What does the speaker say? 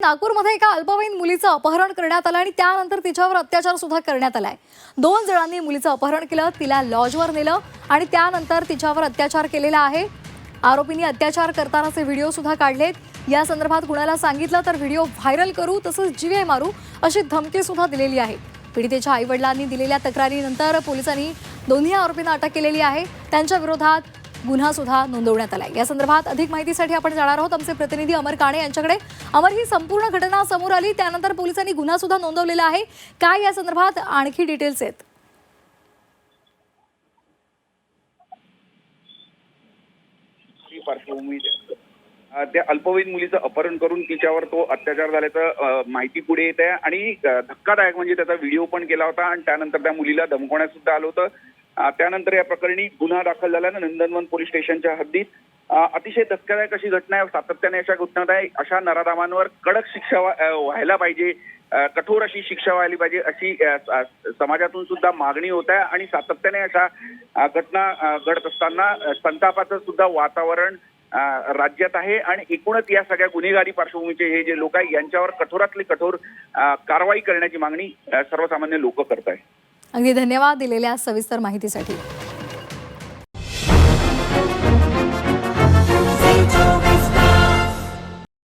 नागपूरमध्ये एका अल्पवयीन मुलीचं अपहरण करण्यात आलं आणि त्यानंतर तिच्यावर अत्याचार सुद्धा करण्यात आलाय. दोन जणांनी मुलीचं अपहरण केलं तिला लॉजवर नेलं आणि त्यानंतर तिच्यावर अत्याचार केलेला आहे. आरोपींनी अत्याचार करतानाचे व्हिडिओ सुद्धा काढलेत. या संदर्भात कुणाला सांगितलं तर व्हिडिओ व्हायरल करू तसंच जीवे मारू अशी धमकी सुद्धा दिलेली आहे. पीडितेच्या आईवडिलांनी दिलेल्या तक्रारीनंतर पोलिसांनी दोन्ही आरोपींना अटक केलेली आहे. त्यांच्या विरोधात गुन्हा सुद्धा नोंदवण्यात आलाय. या संदर्भात अधिक माहितीसाठी आपण जाणार आहोत. आमचे प्रतिनिधी अमर काणे यांच्याकडे. अमर ही संपूर्ण घटना समोर आली. त्यानंतर पोलिसांनी गुन्हा सुद्धा नोंदवलेला आहे. काय या संदर्भात आणखी डिटेल्स आहेत? पार्श्वभूमी त्या अल्पवयीन मुलीचं अपहरण करून तिच्यावर तो अत्याचार झाल्याचं माहिती पुढे येत आहे. आणि धक्कादायक म्हणजे त्याचा व्हिडिओ पण केला होता. आणि त्यानंतर त्या मुलीला धमकवण्यात सुद्धा आलं होतं. त्यानंतर या प्रकरणी गुन्हा दाखल झाल्यानं नंदनवन पोलीस स्टेशनच्या हद्दीत अतिशय धक्कादायक अशी घटना आहे सातत्याने अशा घटना आहे. अशा नराधामांवर कडक शिक्षा व्हायला पाहिजे कठोर अशी शिक्षा व्हायला पाहिजे अशी समाजातून सुद्धा मागणी होत आहे आणि सातत्याने अशा घटना घडत असताना संतापाचं सुद्धा वातावरण राज्यात आहे. आणि एकूणच या सगळ्या गुन्हेगारी पार्श्वभूमीचे हे जे लोक आहे यांच्यावर कठोरातली कठोर कारवाई करण्याची मागणी सर्वसामान्य लोक करत आहे अगदी धन्यवाद दिलेल्या सविस्तर माहितीसाठी.